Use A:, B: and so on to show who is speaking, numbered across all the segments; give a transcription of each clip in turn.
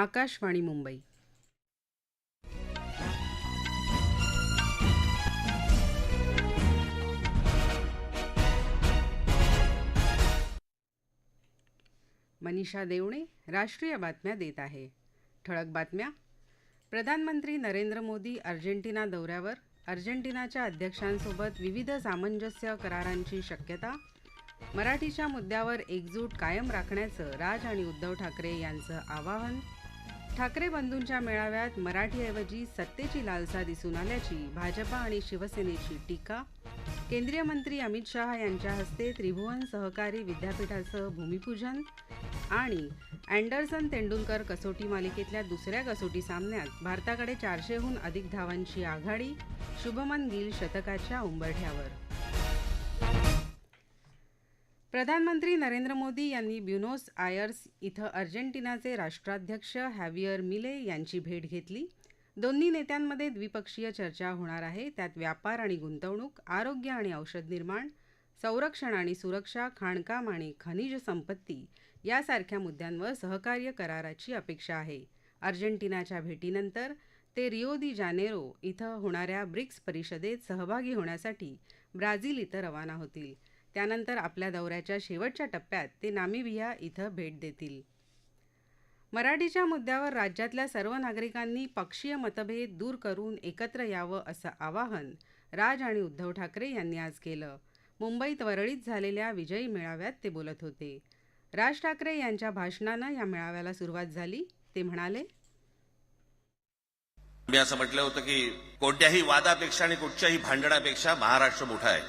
A: आकाशवाणी मुंबई मनीषा देवणे राष्ट्रीय बातम्या देत आहे ठळक बातम्या प्रधानमंत्री नरेंद्र मोदी अर्जेंटिना दौऱ्यावर अर्जेंटिनाच्या अध्यक्षांसोबत विविध सामंजस्य करारांची शक्यता मराठीच्या मुद्द्यावर एकजूट कायम राखण्याचं राज आणि उद्धव ठाकरे यांचं आवाहन ठाकरे बंधूंच्या मेळाव्यात मराठीऐवजी सत्तेची लालसा दिसून आल्याची भाजपा आणि शिवसेनेची टीका केंद्रीय मंत्री अमित शहा यांच्या हस्ते त्रिभुवन सहकारी विद्यापीठाचं भूमिपूजन आणि अँडरसन तेंडुलकर कसोटी मालिकेतल्या दुसऱ्या कसोटी सामन्यात भारताकडे चारशेहून अधिक धावांची आघाडी शुभमन गिल शतकाच्या उंबरठ्यावर प्रधानमंत्री नरेंद्र मोदी यांनी ब्युनोस आयर्स इथं अर्जेंटिनाचे राष्ट्राध्यक्ष हॅवियर मिले यांची भेट घेतली दोन्ही नेत्यांमध्ये द्विपक्षीय चर्चा होणार आहे त्यात व्यापार आणि गुंतवणूक आरोग्य आणि औषध निर्माण संरक्षण आणि सुरक्षा खाणकाम आणि खनिज संपत्ती यासारख्या मुद्द्यांवर सहकार्य कराराची अपेक्षा आहे अर्जेंटिनाच्या भेटीनंतर ते रिओ दी जानेरो इथं होणाऱ्या ब्रिक्स परिषदेत सहभागी होण्यासाठी ब्राझील इथं रवाना होतील त्यानंतर आपल्या दौऱ्याच्या शेवटच्या टप्प्यात ते नामिबिया इथं भेट देतील मराठीच्या मुद्द्यावर राज्यातल्या सर्व नागरिकांनी पक्षीय मतभेद दूर करून एकत्र यावं असं आवाहन राज आणि उद्धव ठाकरे यांनी आज केलं मुंबईत वरळीत झालेल्या विजयी मेळाव्यात ते बोलत होते राज ठाकरे यांच्या भाषणानं या मेळाव्याला सुरुवात झाली ते म्हणाले
B: मी असं म्हटलं होतं की कोणत्याही वादापेक्षा आणि कुठच्याही भांडणापेक्षा महाराष्ट्र मोठा आहे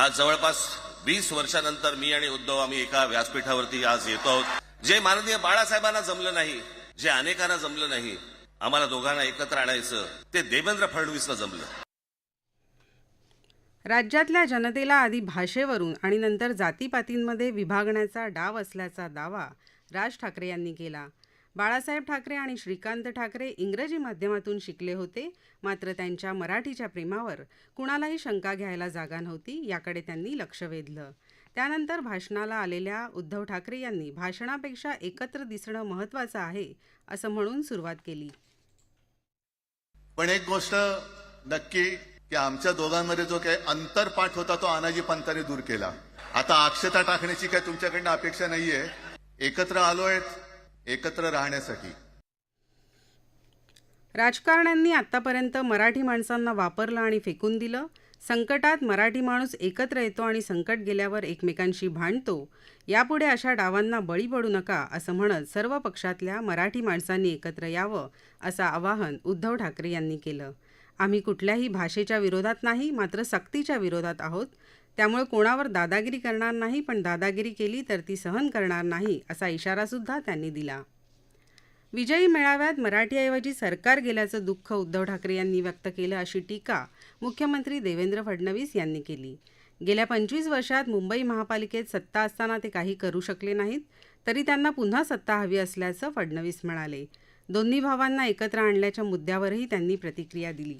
B: आज जवळपास वीस वर्षानंतर मी आणि उद्धव आम्ही एका व्यासपीठावरती आज येतो आहोत जे माननीय बाळासाहेबांना जमलं नाही जे अनेकांना जमलं नाही आम्हाला दोघांना एकत्र आणायचं ते देवेंद्र फडणवीसला जमलं
A: राज्यातल्या जनतेला आधी भाषेवरून आणि नंतर जातीपातींमध्ये विभागण्याचा डाव असल्याचा दावा राज ठाकरे यांनी केला बाळासाहेब ठाकरे आणि श्रीकांत ठाकरे इंग्रजी माध्यमातून शिकले होते मात्र त्यांच्या मराठीच्या प्रेमावर कुणालाही शंका घ्यायला जागा नव्हती याकडे त्यांनी लक्ष वेधलं त्यानंतर भाषणाला आलेल्या उद्धव ठाकरे यांनी भाषणापेक्षा एकत्र दिसणं महत्वाचं आहे असं म्हणून सुरुवात केली
B: पण एक गोष्ट नक्की की आमच्या दोघांमध्ये जो काही अंतरपाठ होता तो आनाजी पंतांनी दूर केला आता अक्षता टाकण्याची काय तुमच्याकडनं अपेक्षा नाहीये एकत्र आलोय एकत्र राहण्यासाठी
A: राजकारण्यांनी आतापर्यंत मराठी माणसांना वापरलं आणि फेकून दिलं संकटात मराठी माणूस एकत्र येतो आणि संकट गेल्यावर एकमेकांशी भांडतो यापुढे अशा डावांना बळी पडू नका असं म्हणत सर्व पक्षातल्या मराठी माणसांनी एकत्र यावं असं आवाहन उद्धव ठाकरे यांनी केलं आम्ही कुठल्याही भाषेच्या विरोधात नाही मात्र सक्तीच्या विरोधात आहोत त्यामुळे कोणावर दादागिरी करणार नाही पण दादागिरी केली तर ती सहन करणार नाही असा इशारासुद्धा त्यांनी दिला विजयी मेळाव्यात मराठीऐवजी सरकार गेल्याचं दुःख उद्धव ठाकरे यांनी व्यक्त केलं अशी टीका मुख्यमंत्री देवेंद्र फडणवीस यांनी केली गेल्या पंचवीस वर्षात मुंबई महापालिकेत सत्ता असताना ते काही करू शकले नाहीत तरी त्यांना पुन्हा सत्ता हवी असल्याचं फडणवीस म्हणाले दोन्ही भावांना एकत्र आणल्याच्या मुद्द्यावरही त्यांनी प्रतिक्रिया दिली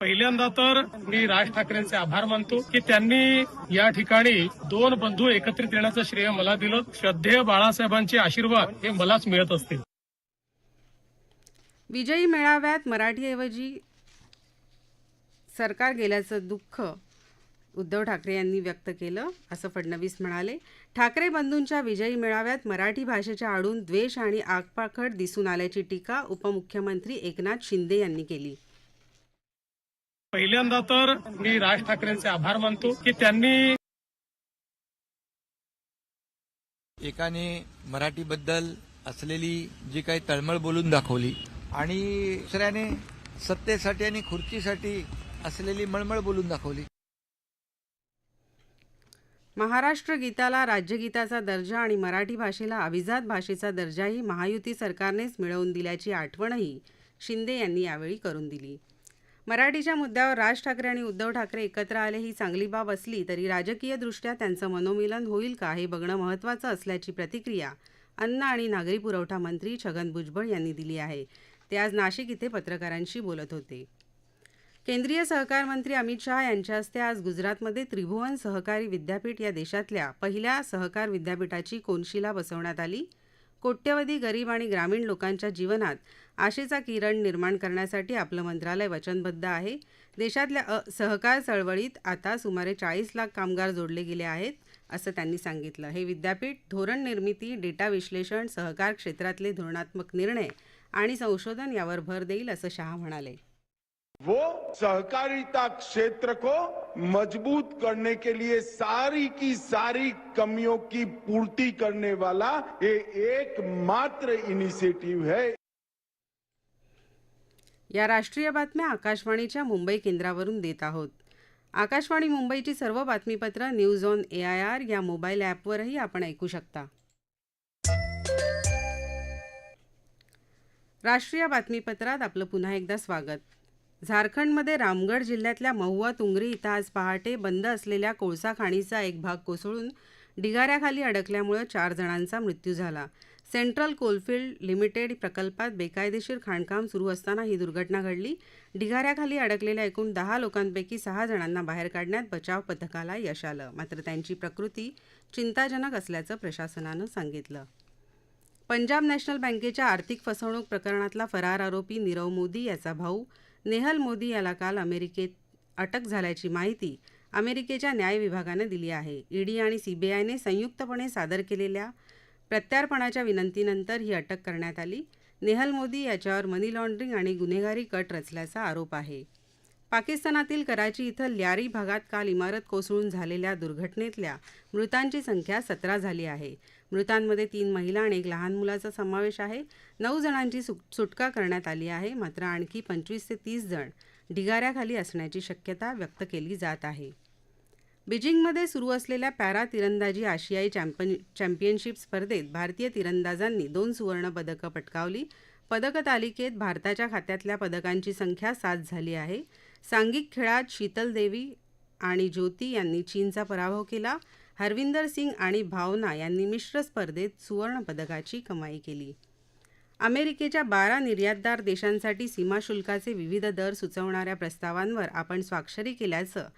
C: पहिल्यांदा तर मी राज ठाकरेंचे आभार मानतो की त्यांनी या ठिकाणी दोन बंधू एकत्रित येण्याचं श्रेय मला दिलं श्रद्धेय बाळासाहेबांचे आशीर्वाद हे मलाच मिळत असतील
A: विजयी मेळाव्यात मराठीऐवजी सरकार गेल्याचं दुःख उद्धव ठाकरे यांनी व्यक्त केलं असं फडणवीस म्हणाले ठाकरे बंधूंच्या विजयी मेळाव्यात मराठी भाषेच्या आडून द्वेष आणि आगपाखड दिसून आल्याची टीका उपमुख्यमंत्री एकनाथ शिंदे यांनी केली
C: पहिल्यांदा तर मी राज ठाकरेंचे आभार मानतो की त्यांनी
D: एकाने बद्दल असलेली जी काही तळमळ बोलून दाखवली आणि दुसऱ्याने सत्तेसाठी आणि खुर्चीसाठी असलेली मळमळ बोलून दाखवली
A: महाराष्ट्र गीताला राज्यगीताचा दर्जा आणि मराठी भाषेला अभिजात भाषेचा दर्जाही महायुती सरकारनेच मिळवून दिल्याची आठवणही शिंदे यांनी यावेळी करून दिली मराठीच्या मुद्द्यावर राज ठाकरे आणि उद्धव ठाकरे एकत्र आले ही चांगली बाब असली तरी राजकीयदृष्ट्या त्यांचं मनोमिलन होईल का हे बघणं महत्त्वाचं असल्याची प्रतिक्रिया अन्न आणि नागरी पुरवठा मंत्री छगन भुजबळ यांनी दिली आहे ते आज नाशिक इथे पत्रकारांशी बोलत होते केंद्रीय सहकार मंत्री अमित शहा यांच्या हस्ते आज गुजरातमध्ये त्रिभुवन सहकारी विद्यापीठ या देशातल्या पहिल्या सहकार विद्यापीठाची कोनशिला बसवण्यात आली कोट्यवधी गरीब आणि ग्रामीण लोकांच्या जीवनात आशेचा किरण निर्माण करण्यासाठी आपलं मंत्रालय वचनबद्ध आहे देशातल्या सहकार चळवळीत आता सुमारे चाळीस लाख कामगार जोडले गेले आहेत असं त्यांनी सांगितलं हे विद्यापीठ धोरण निर्मिती डेटा विश्लेषण सहकार क्षेत्रातले धोरणात्मक निर्णय आणि संशोधन यावर भर देईल असं शहा म्हणाले वो सहकारिता क्षेत्र को मजबूत करने के लिए सारी की सारी कमियों की पूर्ति करने वाला ये एकमात्र इनिशिएटिव है या राष्ट्रीय बातम्या आकाशवाणीच्या मुंबई केंद्रावरून देत आहोत आकाशवाणी मुंबईची सर्व बातमीपत्र news on A I R या मोबाईल ॲपवरही आपण ऐकू शकता राष्ट्रीय बातमीपत्रात आपलं पुन्हा एकदा स्वागत झारखंडमध्ये रामगड जिल्ह्यातल्या महुआ तुंगरी इथं आज पहाटे बंद असलेल्या कोळसा खाणीचा एक भाग कोसळून ढिगाऱ्याखाली अडकल्यामुळे चार जणांचा मृत्यू झाला सेंट्रल कोलफील्ड लिमिटेड प्रकल्पात बेकायदेशीर खाणकाम सुरू असताना ही दुर्घटना घडली ढिगाऱ्याखाली अडकलेल्या एकूण दहा लोकांपैकी सहा जणांना बाहेर काढण्यात बचाव पथकाला यश आलं मात्र त्यांची प्रकृती चिंताजनक असल्याचं प्रशासनानं सांगितलं पंजाब नॅशनल बँकेच्या आर्थिक फसवणूक प्रकरणातला फरार आरोपी नीरव मोदी याचा भाऊ नेहल मोदी याला काल अमेरिकेत अटक झाल्याची माहिती अमेरिकेच्या न्याय विभागानं दिली आहे ईडी आणि सीबीआयने संयुक्तपणे सादर केलेल्या प्रत्यार्पणाच्या विनंतीनंतर ही अटक करण्यात आली नेहल मोदी याच्यावर मनी लॉन्ड्रिंग आणि गुन्हेगारी कट रचल्याचा आरोप आहे पाकिस्तानातील कराची इथं ल्यारी भागात काल इमारत कोसळून झालेल्या दुर्घटनेतल्या मृतांची संख्या सतरा झाली आहे मृतांमध्ये तीन महिला आणि एक लहान मुलाचा समावेश आहे नऊ जणांची सुटका करण्यात आली आहे मात्र आणखी पंचवीस ते तीस जण ढिगाऱ्याखाली असण्याची शक्यता व्यक्त केली जात आहे बीजिंगमध्ये सुरू असलेल्या पॅरा तिरंदाजी आशियाई चॅम्पन चॅम्पियनशिप स्पर्धेत भारतीय तिरंदाजांनी दोन सुवर्ण पदकं पटकावली पदक तालिकेत भारताच्या खात्यातल्या पदकांची संख्या सात झाली आहे सांघिक खेळात शीतल देवी आणि ज्योती यांनी चीनचा पराभव केला हरविंदर सिंग आणि भावना यांनी मिश्र स्पर्धेत सुवर्णपदकाची कमाई केली अमेरिकेच्या बारा निर्यातदार देशांसाठी सीमाशुल्काचे विविध दर सुचवणाऱ्या प्रस्तावांवर आपण स्वाक्षरी केल्याचं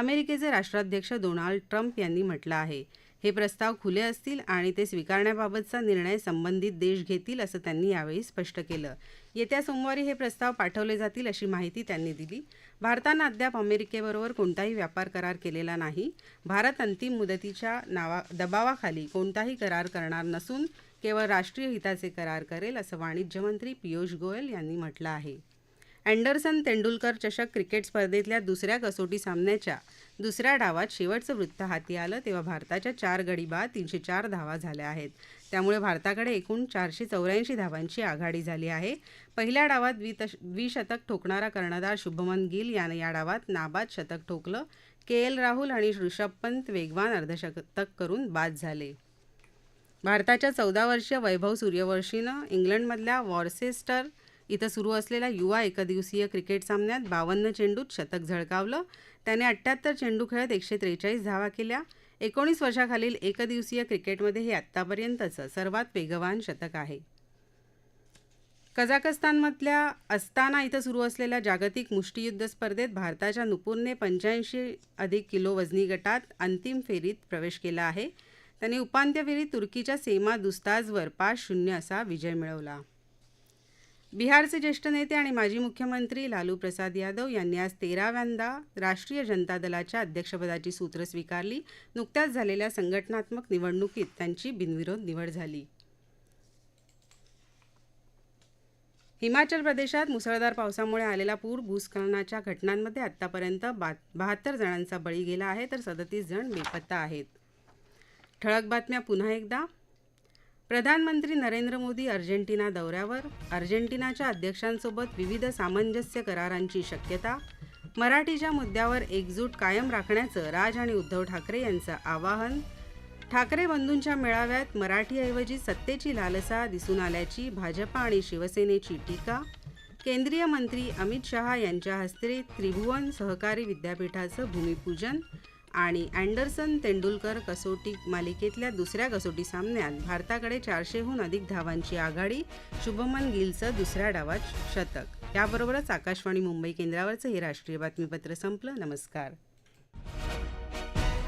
A: अमेरिकेचे राष्ट्राध्यक्ष डोनाल्ड ट्रम्प यांनी म्हटलं आहे हे प्रस्ताव खुले असतील आणि ते स्वीकारण्याबाबतचा निर्णय संबंधित देश घेतील असं त्यांनी यावेळी स्पष्ट केलं येत्या सोमवारी हे प्रस्ताव पाठवले जातील अशी माहिती त्यांनी दिली भारतानं अद्याप अमेरिकेबरोबर कोणताही व्यापार करार केलेला नाही भारत अंतिम मुदतीच्या नावा दबावाखाली कोणताही करार करणार नसून केवळ राष्ट्रीय हिताचे करार करेल असं वाणिज्य मंत्री पियुष गोयल यांनी म्हटलं आहे अँडरसन तेंडुलकर चषक क्रिकेट स्पर्धेतल्या दुसऱ्या कसोटी सामन्याच्या दुसऱ्या डावात शेवटचं वृत्त हाती आलं तेव्हा भारताच्या चार गडीबा तीनशे चार धावा झाल्या आहेत त्यामुळे भारताकडे एकूण चारशे चौऱ्याऐंशी धावांची आघाडी झाली आहे पहिल्या डावात द्वितश द्विशतक ठोकणारा कर्णधार शुभमन गिल यानं या डावात नाबाद शतक ठोकलं के एल राहुल आणि ऋषभ पंत वेगवान अर्धशतक करून बाद झाले भारताच्या चौदा वर्षीय वैभव सूर्यवर्षीनं इंग्लंडमधल्या वॉर्सेस्टर इथं सुरू असलेल्या युवा एकदिवसीय क्रिकेट सामन्यात बावन्न चेंडूत शतक झळकावलं त्याने अठ्ठ्याहत्तर चेंडू खेळत एकशे त्रेचाळीस धावा केल्या एकोणीस वर्षाखालील एकदिवसीय क्रिकेटमध्ये हे आत्तापर्यंतचं सर्वात वेगवान शतक आहे कझाकस्तानमधल्या अस्ताना इथं सुरू असलेल्या जागतिक मुष्टीयुद्ध स्पर्धेत भारताच्या नुपूरने पंच्याऐंशी अधिक किलो वजनी गटात अंतिम फेरीत प्रवेश केला आहे त्याने उपांत्य फेरीत तुर्कीच्या सेमा दुस्ताजवर पाच शून्य असा विजय मिळवला बिहारचे ज्येष्ठ नेते आणि माजी मुख्यमंत्री लालू प्रसाद यादव यांनी आज तेराव्यांदा राष्ट्रीय जनता दलाच्या अध्यक्षपदाची सूत्र स्वीकारली नुकत्याच झालेल्या संघटनात्मक निवडणुकीत त्यांची बिनविरोध निवड झाली हिमाचल प्रदेशात मुसळधार पावसामुळे आलेला पूर भूस्खलनाच्या घटनांमध्ये आतापर्यंत बहात्तर जणांचा बळी गेला आहे तर सदतीस जण बेपत्ता आहेत ठळक बातम्या पुन्हा एकदा प्रधानमंत्री नरेंद्र मोदी अर्जेंटिना दौऱ्यावर अर्जेंटिनाच्या अध्यक्षांसोबत विविध सामंजस्य करारांची शक्यता मराठीच्या मुद्द्यावर एकजूट कायम राखण्याचं राज आणि उद्धव ठाकरे यांचं आवाहन ठाकरे बंधूंच्या मेळाव्यात मराठीऐवजी सत्तेची लालसा दिसून आल्याची भाजपा आणि शिवसेनेची टीका केंद्रीय मंत्री अमित शहा यांच्या हस्ते त्रिभुवन सहकारी विद्यापीठाचं भूमिपूजन आणि अँडरसन तेंडुलकर कसोटी मालिकेतल्या दुसऱ्या कसोटी सामन्यात भारताकडे चारशेहून अधिक धावांची आघाडी शुभमन गिलचं दुसऱ्या डावात शतक याबरोबरच आकाशवाणी मुंबई केंद्रावरचं हे राष्ट्रीय बातमीपत्र संपलं नमस्कार